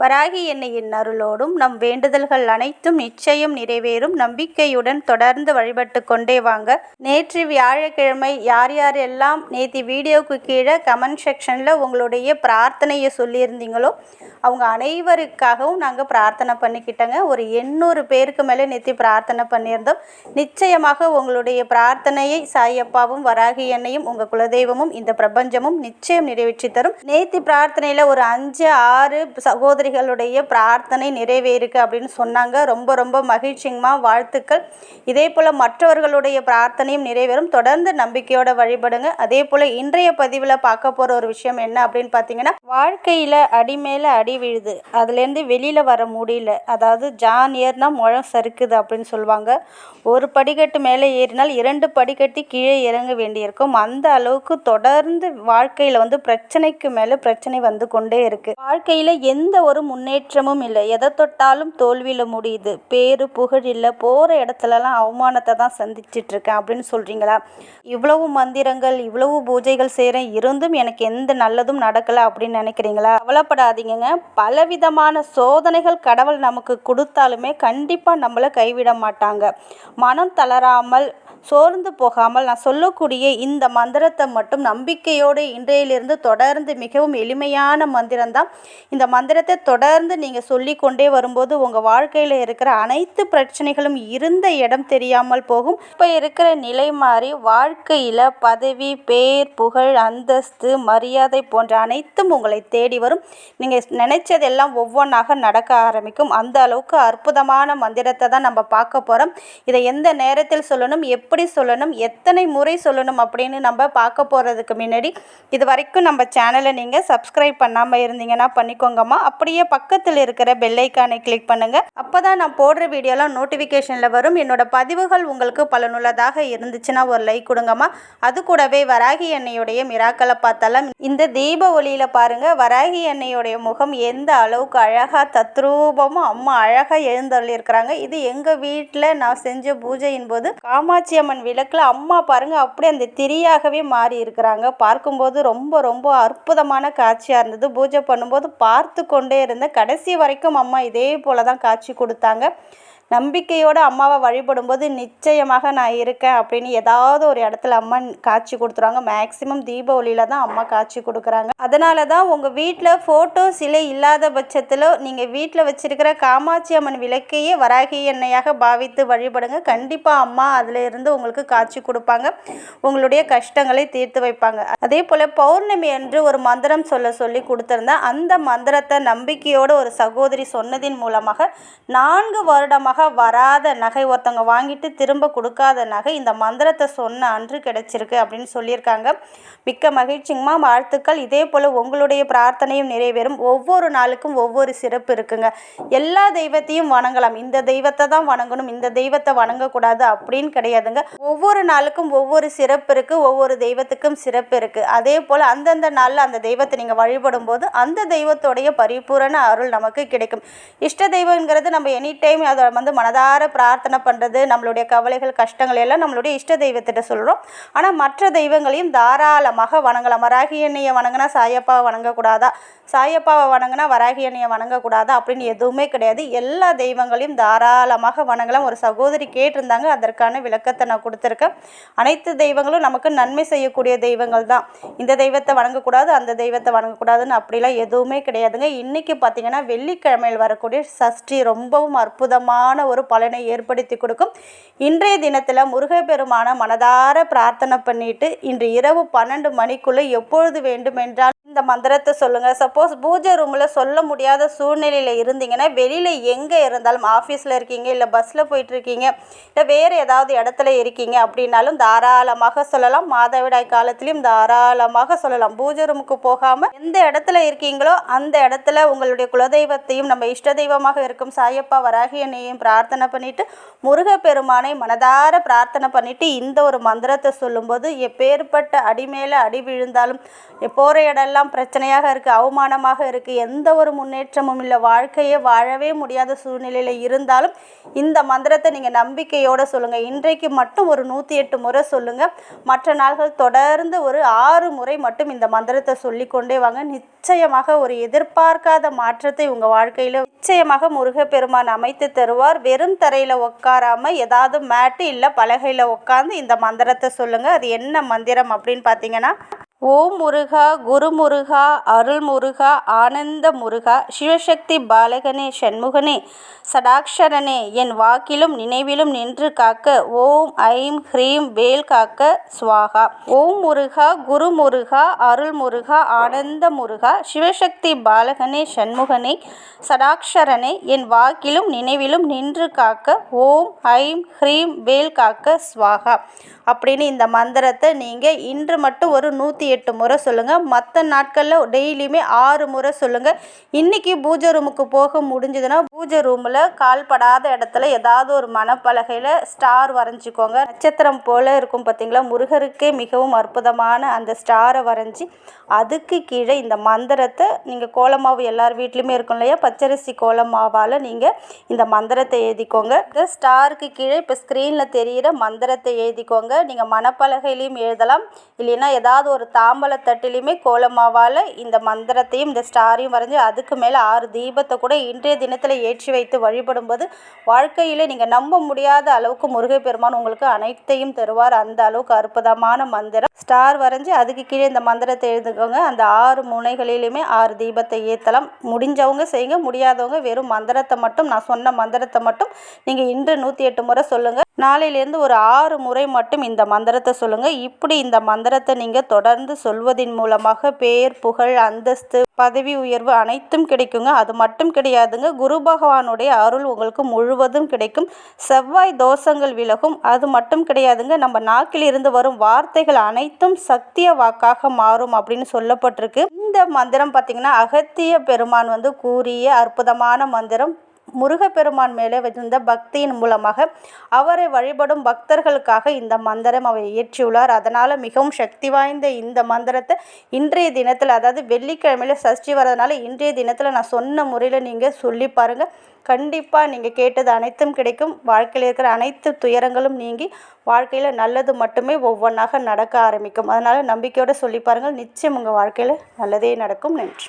வராகி எண்ணெயின் அருளோடும் நம் வேண்டுதல்கள் அனைத்தும் நிச்சயம் நிறைவேறும். நம்பிக்கையுடன் தொடர்ந்து வழிபட்டு கொண்டே வாங்க. நேற்று வியாழக்கிழமை யார் யாரெல்லாம் நேற்று வீடியோவுக்கு கீழே கமெண்ட் செக்ஷனில் உங்களுடைய பிரார்த்தனையை சொல்லியிருந்தீங்களோ அவங்க அனைவருக்காகவும் நாங்கள் பிரார்த்தனை பண்ணிக்கிட்டோங்க. ஒரு எண்ணூறு பேருக்கு மேலே நேற்று பிரார்த்தனை பண்ணியிருந்தோம். நிச்சயமாக உங்களுடைய பிரார்த்தனையை சாயப்பாவும் வராகி எண்ணையும் உங்கள் குலதெய்வமும் இந்த பிரபஞ்சமும் நிச்சயம் நிறைவேற்றி தரும். நேத்தி பிரார்த்தனையில் ஒரு அஞ்சு ஆறு சகோதரி சகோதரிகளுடைய பிரார்த்தனை நிறைவேறுக்கு அப்படின்னு சொன்னாங்க. ரொம்ப ரொம்ப மகிழ்ச்சிங்கம்மா. வாழ்த்துக்கள். இதே போல் மற்றவர்களுடைய பிரார்த்தனையும் நிறைவேறும். தொடர்ந்து நம்பிக்கையோட வழிபடுங்க. அதே போல் இன்றைய பதிவில் பார்க்க போகிற ஒரு விஷயம் என்ன அப்படின்னு பார்த்தீங்கன்னா வாழ்க்கையில் அடி மேலே அடி விழுது. அதுலேருந்து வெளியில் வர முடியல. அதாவது ஜான் ஏறினா முழம் சறுக்குது அப்படின்னு சொல்லுவாங்க. ஒரு படிக்கட்டு மேலே ஏறினால் இரண்டு படிக்கட்டு கீழே இறங்க வேண்டியிருக்கும். அந்த அளவுக்கு தொடர்ந்து வாழ்க்கையில் வந்து பிரச்சனைக்கு மேலே பிரச்சனை வந்து கொண்டே இருக்குது வாழ்க்கையில் எந்த ஒரு முன்னேற்றமும் இல்லை. எதை தொட்டாலும் தோல்வியில் முடியுது. பேரு புகழ் இல்லை. போகிற இடத்துலலாம் அவமானத்தை தான் சந்திச்சிட்டு இருக்கேன் அப்படின்னு சொல்கிறீங்களா இவ்வளவு மந்திரங்கள் இவ்வளவு பூஜைகள் செய்கிறேன் இருந்தும் எனக்கு எந்த நல்லதும் நடக்கலை அப்படின்னு நினைக்கிறீங்களா? கவலைப்படாதீங்கங்க. பலவிதமான சோதனைகள் கடவுள் நமக்கு கொடுத்தாலுமே கண்டிப்பாக நம்மளை கைவிட மாட்டாங்க. மனம் தளராமல் சோர்ந்து போகாமல் நான் சொல்லக்கூடிய இந்த மந்திரத்தை மட்டும் நம்பிக்கையோடு இன்றையிலிருந்து தொடர்ந்து மிகவும் எளிமையான மந்திரம்தான். இந்த மந்திரத்தை தொடர்ந்து நீங்கள் சொல்லிக்கொண்டே வரும்போது உங்கள் வாழ்க்கையில் இருக்கிற அனைத்து பிரச்சனைகளும் இருந்த இடம் தெரியாமல் போகும். இப்போ இருக்கிற நிலை மாறி வாழ்க்கையில் பதவி பேர் புகழ் அந்தஸ்து மரியாதை போன்ற அனைத்தும் உங்களை தேடி வரும். நீங்கள் நினைச்சதெல்லாம் ஒவ்வொன்றாக நடக்க ஆரம்பிக்கும். அந்த அளவுக்கு அற்புதமான மந்திரத்தை தான் நம்ம பார்க்க போகிறோம் இதை எந்த நேரத்தில் சொல்லணும் எப்படி சொல்லணும் எத்தனை முறை சொல்லணும் அப்படின்னு நம்ம பார்க்க போகிறதுக்கு முன்னாடி இது வரைக்கும் நம்ம சேனலை நீங்கள் சப்ஸ்கிரைப் பண்ணாமல் இருந்தீங்கன்னா பண்ணிக்கோங்கம்மா. அப்படியே பக்கத்தில் இருக்கிற பெல்லைக்கானை கிளிக் பண்ணுங்கள் அப்போ தான் நான் போடுற வீடியோலாம் நோட்டிஃபிகேஷனில் வரும். என்னோட பதிவுகள் உங்களுக்கு பலனுள்ளதாக இருந்துச்சுன்னா ஒரு லைக் கொடுங்கம்மா. அது கூடவே வராகி எண்ணெயுடைய மிராக்களை பார்த்தாலும் இந்த தீப ஒளியில் பாருங்கள் வராகி எண்ணெயுடைய முகம் எந்த அளவுக்கு அழகாக தத்ரூபமும் அம்மா அழகாக எழுந்தள்ளியிருக்கிறாங்க இது எங்கள் வீட்டில் நான் செஞ்ச பூஜையின் போது காமாட்சி அம்மன் விளக்கில் அம்மா பாருங்கள் அப்படியே அந்த திரியாகவே மாறி இருக்கிறாங்க. பார்க்கும்போது ரொம்ப ரொம்ப அற்புதமான காட்சியாக இருந்தது. பூஜை பண்ணும்போது பார்த்து கொண்டே இருந்தேன் கடைசி வரைக்கும் அம்மா இதே போல தான் காட்சி கொடுத்தாங்க. நம்பிக்கையோடு அம்மாவை வழிபடும்போது நிச்சயமாக நான் இருக்கேன் அப்படின்னு ஏதாவது ஒரு இடத்துல அம்மா காட்சி கொடுத்துருவாங்க. மேக்ஸிமம் தீபாவளியில் தான் அம்மா காட்சி கொடுக்குறாங்க. அதனால தான் உங்கள் வீட்டில் ஃபோட்டோ சிலை இல்லாத பட்சத்தில் நீங்கள் வீட்டில் வச்சுருக்கிற காமாட்சி அம்மன் விளக்கையே வராகி எண்ணெயாக பாவித்து வழிபடுங்க. கண்டிப்பாக அம்மா அதில் இருந்து உங்களுக்கு காட்சி கொடுப்பாங்க. உங்களுடைய கஷ்டங்களை தீர்த்து வைப்பாங்க. அதே போல் பௌர்ணமி என்று ஒரு மந்திரம் சொல்ல சொல்லி கொடுத்துருந்தேன். அந்த மந்திரத்தை நம்பிக்கையோடு ஒரு சகோதரி சொன்னதின் மூலமாக நான்கு வருடமாக வராத நகை ஒருத்தவங்க வாங்கிட்டு திரும்ப கொடுக்காத நகை இந்த மந்திரத்தை சொன்ன அன்று கிடைச்சிருக்கு அப்படின்னு சொல்லியிருக்காங்க. மிக்க மகிழ்ச்சிங்கம்மா. வாழ்த்துக்கள். இதே போல் உங்களுடைய பிரார்த்தனையும் நிறைவேறும். ஒவ்வொரு நாளுக்கும் ஒவ்வொரு சிறப்பு இருக்குங்க. எல்லா தெய்வத்தையும் வணங்கலாம். இந்த தெய்வத்தை தான் வணங்கணும். இந்த தெய்வத்தை வணங்கக்கூடாது அப்படின்னு கிடையாதுங்க. ஒவ்வொரு நாளுக்கும் ஒவ்வொரு சிறப்பு இருக்குது ஒவ்வொரு தெய்வத்துக்கும் சிறப்பு இருக்குது அதே போல் அந்தந்த நாளில் அந்த தெய்வத்தை நீங்கள் வழிபடும் போது அந்த தெய்வத்தோடைய பரிபூரண அருள் நமக்கு கிடைக்கும். இஷ்ட தெய்வங்கிறது நம்ம எனி டைம் அதை வந்து மனதார பிரார்த்தனை பண்ணுறது நம்மளுடைய கவலைகள் கஷ்டங்கள் எல்லாம் நம்மளுடைய இஷ்ட தெய்வத்திட்ட சொல்கிறோம் ஆனால் மற்ற தெய்வங்களையும் தாராளமாக வணங்கலாம். வராகி எண்ணெயை வணங்கினா சாயப்பாவை வணங்கக்கூடாதா? சாயப்பாவை வணங்கினா வராகி எண்ணெயை வணங்கக்கூடாதா? அப்படின்னு எதுவுமே கிடையாது. எல்லா தெய்வங்களையும் தாராளமாக வணங்கலாம். ஒரு சகோதரி கேட்டிருந்தாங்க. அதற்கான விளக்கத்தை நான் கொடுத்துருக்கேன். அனைத்து தெய்வங்களும் நமக்கு நன்மை செய்யக்கூடிய தெய்வங்கள் தான். இந்த தெய்வத்தை வணங்கக்கூடாது அந்த தெய்வத்தை வணங்கக்கூடாதுன்னு அப்படிலாம் எதுவுமே கிடையாதுங்க. இன்றைக்கி பார்த்திங்கன்னா வெள்ளிக்கிழமையில் வரக்கூடிய சஷ்டி ரொம்பவும் அற்புதமான ஒரு பலனை ஏற்படுத்தி கொடுக்கும். இன்றைய தினத்தில் முருகப்பெருமான மனதார பிரார்த்தனை பண்ணிட்டு இன்று இரவு பன்னெண்டு மணிக்குள்ளே எப்பொழுது வேண்டுமென்றால் இந்த மந்திரத்தை சொல்லுங்கள் சப்போஸ் பூஜை ரூமில் சொல்ல முடியாத சூழ்நிலையில் இருந்தீங்கன்னா வெளியில் எங்கே இருந்தாலும் ஆஃபீஸில் இருக்கீங்க இல்லை பஸ்ஸில் போயிட்டுருக்கீங்க இல்லை வேறு ஏதாவது இடத்துல இருக்கீங்க அப்படின்னாலும் தாராளமாக சொல்லலாம். மாதவிடாய் காலத்துலேயும் தாராளமாக சொல்லலாம். பூஜை ரூமுக்கு போகாமல் எந்த இடத்துல இருக்கீங்களோ அந்த இடத்துல உங்களுடைய குலதெய்வத்தையும் நம்ம இஷ்ட தெய்வமாக இருக்கும் சாயப்பா வராகியனையும் பிரார்த்தனை பண்ணிவிட்டு முருகப்பெருமானை மனதார பிரார்த்தனை பண்ணிவிட்டு இந்த ஒரு மந்திரத்தை சொல்லும்போது எப்பேற்பட்ட அடி மேலே அடி விழுந்தாலும் போகிற இடம்லாம் எல்லாம் பிரச்சனையாக இருக்குது அவமானமாக இருக்குது எந்த ஒரு முன்னேற்றமும் இல்லை. வாழ்க்கையே வாழவே முடியாத சூழ்நிலையில் இருந்தாலும் இந்த மந்திரத்தை நீங்கள் நம்பிக்கையோடு சொல்லுங்கள் இன்றைக்கு மட்டும் ஒரு நூற்றி எட்டு முறை சொல்லுங்கள் மற்ற நாள்கள் தொடர்ந்து ஒரு ஆறு முறை மட்டும் இந்த மந்திரத்தை சொல்லிக்கொண்டே வாங்க. நிச்சயமாக ஒரு எதிர்பார்க்காத மாற்றத்தை உங்கள் வாழ்க்கையில் நிச்சயமாக முருகப்பெருமான் அமைத்து தருவார். வெறும் தரையில் உட்காராம ஏதாவது மேட்டு இல்லை பலகையில் உட்காந்து இந்த மந்திரத்தை சொல்லுங்கள் அது என்ன மந்திரம் அப்படின்னு பார்த்தீங்கன்னா ஓம் முருகா குரு முருகா அருள் முருகா ஆனந்த முருகா சிவசக்தி பாலகனே சண்முகனே சடாக்ஷரனே என் வாக்கிலும் நினைவிலும் நின்று காக்க ஓம் ஐம் ஹ்ரீம் வேல் காக்க சுவாகா. ஓம் முருகா குரு முருகா அருள் முருகா ஆனந்த முருகா சிவசக்தி பாலகனே சண்முகனே சடாக்ஷரனே என் வாக்கிலும் நினைவிலும் நின்று காக்க ஓம் ஐம் ஹ்ரீம் வேல் காக்க சுவாகா. அப்படின்னு இந்த மந்திரத்தை நீங்கள் இன்று மட்டும் ஒரு நூற்றி எட்டு முறை சொல்லுங்கள் மற்ற நாட்களில் டெய்லியுமே ஆறு முறை சொல்லுங்கள் இன்றைக்கி பூஜை ரூமுக்கு போக முடிஞ்சதுன்னா பூஜை ரூமில் கால்படாத இடத்துல ஏதாவது ஒரு மனப்பலகையில் ஸ்டார் வரைஞ்சிக்கோங்க. நட்சத்திரம் போல் இருக்கும் பார்த்தீங்களா முருகருக்கே மிகவும் அற்புதமான அந்த ஸ்டாரை வரைஞ்சி அதுக்கு கீழே இந்த மந்திரத்தை நீங்கள் கோலமாவு எல்லார் வீட்லேயுமே இருக்கும் இல்லையா? பச்சரிசி கோலமாவால் நீங்கள் இந்த மந்திரத்தை எழுதிக்கோங்க. இந்த ஸ்டாருக்கு கீழே இப்போ ஸ்க்ரீனில் தெரிகிற மந்திரத்தை எழுதிக்கோங்க. நீங்கள் மனப்பலகையிலையும் எழுதலாம். இல்லைன்னா ஏதாவது ஒரு தாம்பலத்தட்டிலையுமே கோலமாவால் இந்த மந்திரத்தையும் இந்த ஸ்டாரையும் வரைஞ்சி அதுக்கு மேலே ஆறு தீபத்தை கூட இன்றைய தினத்தில் ஏற்றி வைத்து வழிபடும்போது வாழ்க்கையில் நீங்கள் நம்ப முடியாத அளவுக்கு முருகப்பெருமான் உங்களுக்கு அனைத்தையும் தருவார். அந்த அளவுக்கு அற்புதமான மந்திரம். ஸ்டார் வரைஞ்சி அதுக்கு கீழே இந்த மந்திரத்தை எழுதுக்கோங்க அந்த ஆறு முனைகளிலுமே ஆறு தீபத்தை ஏற்றலாம் முடிஞ்சவங்க செய்யுங்க. முடியாதவங்க வெறும் மந்திரத்தை மட்டும் நான் சொன்ன மந்திரத்தை மட்டும் நீங்கள் இன்று நூற்றி எட்டு முறை சொல்லுங்கள் நாளையிலேருந்து ஒரு ஆறு முறை மட்டும் இந்த மந்திரத்தை சொல்லுங்கள் இப்படி இந்த மந்திரத்தை நீங்கள் தொடர்ந்து சொல்வதின் மூலமாக பேர் புகழ் அந்தஸ்து பதவி உயர்வு அனைத்தும் கிடைக்குங்க. அது மட்டும் கிடையாதுங்க. குரு பகவானுடைய அருள் உங்களுக்கு முழுவதும் கிடைக்கும். செவ்வாய் தோஷங்கள் விலகும். அது மட்டும் கிடையாதுங்க. நம்ம நாக்கில் இருந்து வரும் வார்த்தைகள் அனைத்தும் சத்திய வாக்காக மாறும் அப்படின்னு சொல்லப்பட்டிருக்கு. இந்த மந்திரம் பார்த்திங்கன்னா அகத்திய பெருமான் வந்து கூறிய அற்புதமான மந்திரம். முருகப்பெருமான் மேலே வைத்திருந்த பக்தியின் மூலமாக அவரை வழிபடும் பக்தர்களுக்காக இந்த மந்திரம் அவர் இயற்றியுள்ளார். அதனால் மிகவும் சக்தி வாய்ந்த இந்த மந்திரத்தை இன்றைய தினத்தில் அதாவது வெள்ளிக்கிழமையில் சஷ்டி வரதுனால இன்றைய தினத்தில் நான் சொன்ன முறையில் நீங்கள் சொல்லி பாருங்கள் கண்டிப்பாக நீங்கள் கேட்டது அனைத்தும் கிடைக்கும். வாழ்க்கையில் இருக்கிற அனைத்து துயரங்களும் நீங்கி வாழ்க்கையில் நல்லது மட்டுமே ஒவ்வொன்றாக நடக்க ஆரம்பிக்கும். அதனால் நம்பிக்கையோடு சொல்லி பாருங்கள். நிச்சயம் உங்கள் வாழ்க்கையில் நல்லதே நடக்கும். நன்றி.